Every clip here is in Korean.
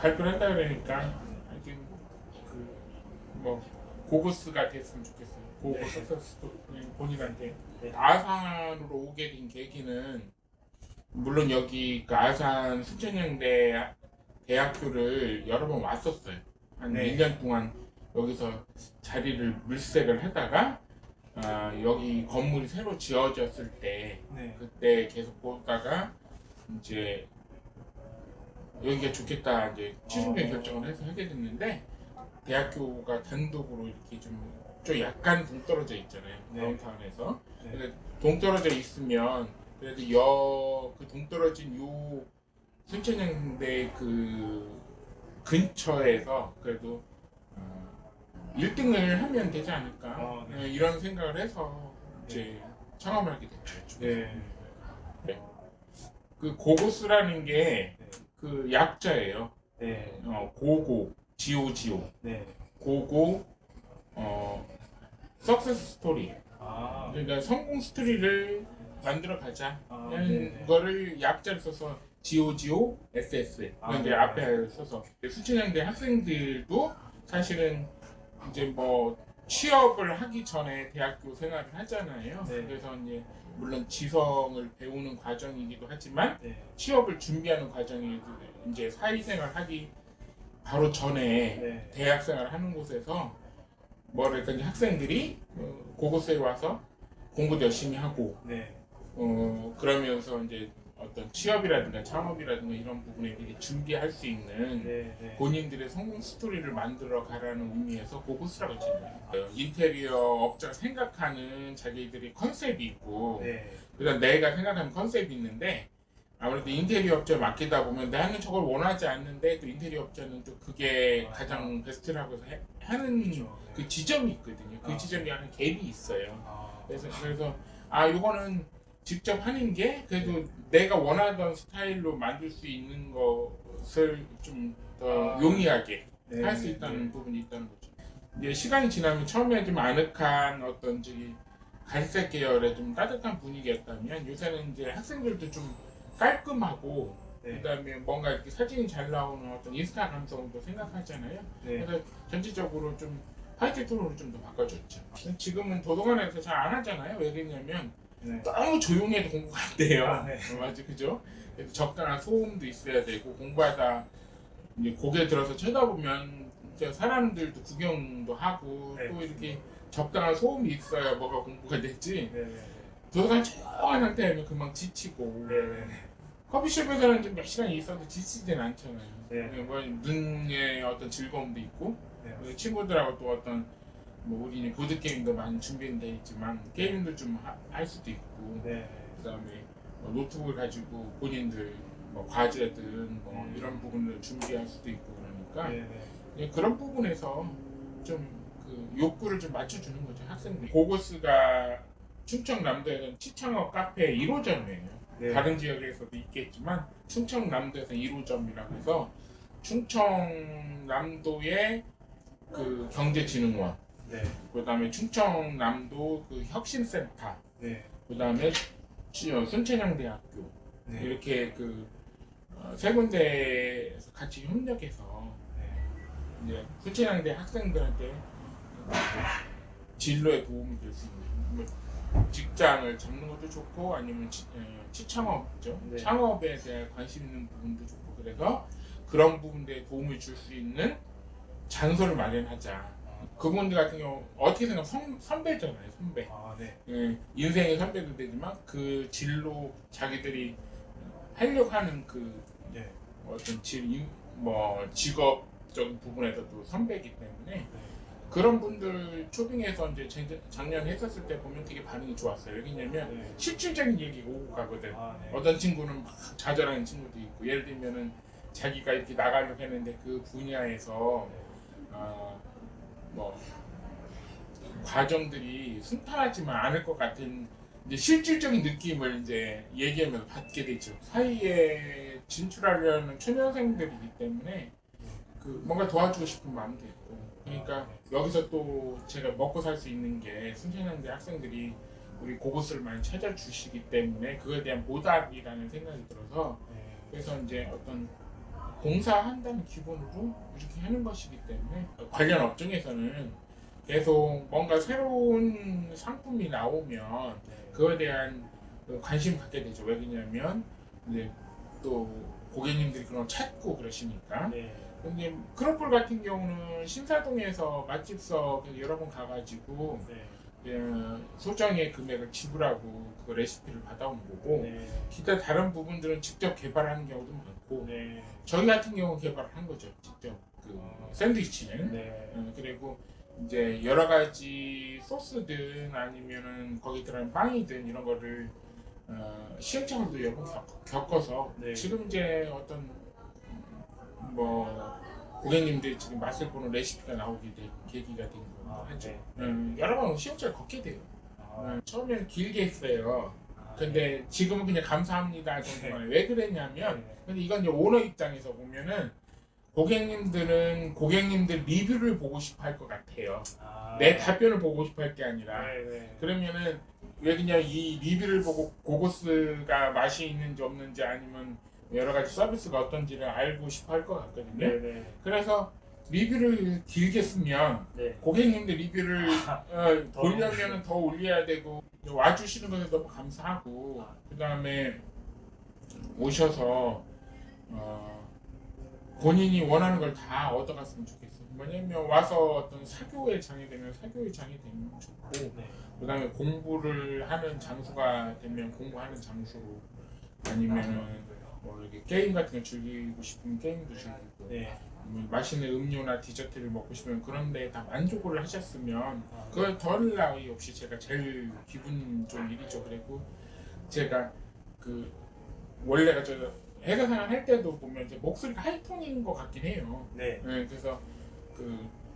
발표를 한다 그러니까 하여튼 그뭐 고고스가 됐으면 좋겠어요. 고고 네. 석세스 본인한테 네. 아산으로 오게 된 계기는 물론 여기 그 아산 순천향대 대학교를 여러 번 왔었어요. 한 네. 1년 동안 여기서 자리를 물색을 하다가 아, 여기 건물이 새로 지어졌을 때 네. 그때 계속 보다가 이제 여기가 좋겠다 이제 최종적인 어. 결정을 해서 하게 됐는데 대학교가 단독으로 이렇게 좀, 좀 약간 동떨어져 있잖아요 네. 다운타운에서 네. 근데 동떨어져 있으면 그래도 여 그 동떨어진 요 순천향대 그 근처에서 그래도 어, 1등을 하면 되지 않을까 아, 네. 네, 이런 생각을 해서 이제 창업을 하게 됐죠. 네. 그 고고스라는 게 네. 그 약자예요. 네. 어, 고고, 지오 지오, 네. 고고, 어, 석세스 스토리. 아. 그러니까 성공 스토리를 만들어 가자. 아, 하는 네네. 거를 약자를 써서 지오 SS. 아, 이제 네. 앞에 써서 수천향대 학생들도 사실은 이제 뭐 취업을 하기 전에 대학교 생활을 하잖아요. 네. 그래서 이제 물론 지성을 배우는 과정이기도 하지만 네. 취업을 준비하는 과정이 이제 사회생활 하기 바로 전에 네. 대학 생활 하는 곳에서 뭐랄까 이제 학생들이 어, 고고스에 와서 공부도 열심히 하고 네. 어 그러면서 이제 어떤 취업이라든가 창업이라든가 이런 부분에 대해 준비할 수 있는 네. 네. 본인들의 성공 스토리를 만들어 가라는 의미에서 고고스라고 지어요. 인테리어 업자가 생각하는 자기들이 컨셉이 있고 네. 그다음 내가 생각하는 컨셉이 있는데 아무래도 인테리어 업자에 맡기다 보면 나는 저걸 원하지 않는데 또 인테리어 업자는 또 그게 아. 가장 베스트라고 해- 하는 그렇죠. 네. 그 지점이 있거든요. 그 아. 지점이 약간 갭이 있어요. 아. 그래서 그래서 아 요거는 직접 하는 게 그래도 내가 원하던 스타일로 만들 수 있는 것을 좀 더 아. 용이하게 네. 할 수 있다는 부분이 있다는 거죠. 이제 시간이 지나면 처음에 좀 아늑한 어떤 저기 갈색 계열의 좀 따뜻한 분위기였다면 요새는 이제 학생들도 좀 깔끔하고 네. 그다음에 뭔가 이렇게 사진이 잘 나오는 어떤 인스타 감성도 생각하잖아요. 네. 그래서 전체적으로 좀 화이트 톤으로 좀 더 바꿔줬죠. 지금은 도서관에서 잘 안 하잖아요. 왜 그러냐면 네. 너무 조용해도 공부가 안 돼요. 아, 네. 어, 맞죠, 그죠? 그래서 적당한 소음도 있어야 되고 공부하다 이제 고개 들어서 쳐다보면 진짜 사람들도 구경도 하고 네. 또 이렇게 적당한 소음이 있어야 뭐가 공부가 되지. 네. 네. 도서관 조용한 상태면 금방 지치고 네. 네. 커피숍에서는 좀몇 시간 있어도 지치진 않잖아요. 네. 뭐 눈의 어떤 즐거움도 있고 네. 친구들하고 또 어떤 뭐 우리는 보드 게임도 많이 준비는 돼 있지만 게임도 좀 할 수도 있고 네. 그다음에 뭐 노트북을 가지고 본인들 뭐 과제든 뭐 음. 이런 부분을 준비할 수도 있고 그러니까 네. 네. 예, 그런 부분에서 좀 그 욕구를 좀 맞춰주는 거죠 학생들이 고고스가 충청남도에는 치창업 카페 1호점이에요 네. 다른 지역에서도 있겠지만 충청남도에서 1호점이라고 해서 충청남도의 그 경제진흥원 네. 그다음에 충청남도 그 혁신센터 네. 그다음에 치- 어, 순천향대학교 네. 이렇게 그세 군데에서 같이 협력해서 네. 이제 순천향대 학생들한테 그 진로에 도움이 될 수 있는 뭐 직장을 잡는 것도 좋고 아니면 치, 에, 치창업이죠 네. 창업에 대해 관심 있는 부분도 좋고 그래서 그런 부분에 도움을 줄 수 있는 장소를 마련하자 그분들 같은 경우 어떻게 생각하면 선, 선배잖아요 선배 아, 네. 예, 인생의 선배도 되지만 그 진로 자기들이 하려고 하는 그 네. 어떤 질, 인- 뭐 직업적인 부분에서도 선배이기 때문에 네. 그런 분들 초빙해서 이제 제- 작년에 했었을 때 보면 되게 반응이 좋았어요. 왜냐면 네. 실질적인 얘기가 오고 가거든. 아, 네. 어떤 친구는 막 좌절하는 친구도 있고 예를 들면은 자기가 이렇게 나가려고 했는데 그 분야에서 어, 뭐 과정들이 순탄하지만 않을 것 같은 이제 실질적인 느낌을 이제 얘기하면서 받게 되죠. 사이에 진출하려는 초년생들이기 때문에 그 뭔가 도와주고 싶은 마음도 있고 그러니까 여기서 또 제가 먹고 살 수 있는 게 순천향대 학생들이 우리 고고스를 많이 찾아주시기 때문에 그거에 대한 보답이라는 생각이 들어서 네. 그래서 이제 어떤 봉사한다는 기본으로 이렇게 하는 것이기 때문에 관련 업종에서는 계속 뭔가 새로운 상품이 나오면 네. 그거에 대한 그 관심 갖게 되죠. 왜 그러냐면 이제 또 고객님들이 그런 거 찾고 그러시니까. 네. 근데 크로플 같은 경우는 신사동에서 맛집서 여러 번 가가지고 네. 예, 소정의 금액을 지불하고 그 레시피를 받아온 거고 네. 기타 다른 부분들은 직접 개발하는 경우도 많고 네. 저희 같은 경우 개발을 한 거죠 직접 그 어. 샌드위치는 네. 어, 그리고 이제 여러 가지 소스든 아니면은 거기 들어간 빵이든 이런 거를 어, 시행착오도 여러 번 겪- 겪어서 네. 지금 이제 어떤 음, 뭐 고객님들이 지금 맛을 보는 레시피가 나오게 된 계기가 된 거고 아. 네. 음, 여러 번 시행착오 겪게 돼요. 아, 음, 처음에는 길게 했어요. 아, 근데 지금은 그냥 감사합니다 정도만. 왜 그랬냐면 네. 근데 이건 이제 오너 입장에서 보면은 고객님들은 고객님들 리뷰를 보고 싶어 할 것 같아요. 아, 내 답변을 보고 싶어 할 게 아니라. 네. 네. 그러면은 왜 그냥 이 리뷰를 보고 고고스가 맛이 있는지 없는지 아니면 여러 가지 서비스가 어떤지를 알고 싶어 할 것 같거든요. 네. 네. 그래서 리뷰를 길게 쓰면 네. 고객님들 리뷰를 어, 더 보려면 더 올려야 되고 와주시는 것에 너무 감사하고 아. 그 다음에 오셔서 어, 본인이 원하는 걸 다 얻어갔으면 좋겠어요. 뭐냐면 와서 어떤 사교의 장이 되면 사교의 장이 되면 좋고 네. 그 다음에 공부를 하는 장소가 되면 공부하는 장소 아니면은 뭐 이렇게 게임 같은 거 즐기고 싶으면 게임도 즐기고 네. 음, 맛있는 음료나 디저트를 먹고 싶으면 그런 데에 다 만족을 하셨으면 아, 그걸 덜 나위 없이 제가 제일 기분 좋은 일이죠. 그리고 제가 그 원래가 저 회사 생활 할 때도 보면 제 목소리가 하이톤인 것 같긴 해요. 네. 네, 그래서 그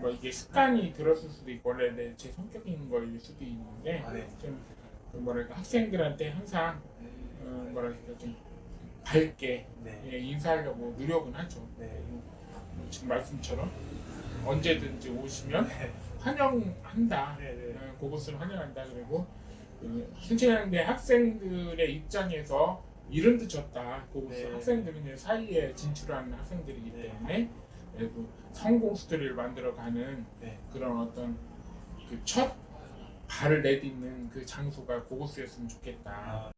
뭐 이게 습관이 들었을 수도 있고 원래 내 제 성격인 거일 수도 있는데 아, 네. 좀그 뭐랄까 학생들한테 항상 어, 뭐랄까 좀 밝게 네. 예, 인사하려고 노력은 하죠. 네. 지금 말씀처럼 언제든지 오시면 네. 환영한다. 네. 네. 어, 그곳을 환영한다. 그리고 그 순천향대 학생들의 입장에서 이름도 졌다. 그곳 네. 학생들은 이제 사이에 진출하는 학생들이기 네. 때문에 그리고 성공 스토리를 만들어가는 네. 그런 어떤 그첫 발을 내딛는 그 장소가 그곳이었으면 좋겠다. 아,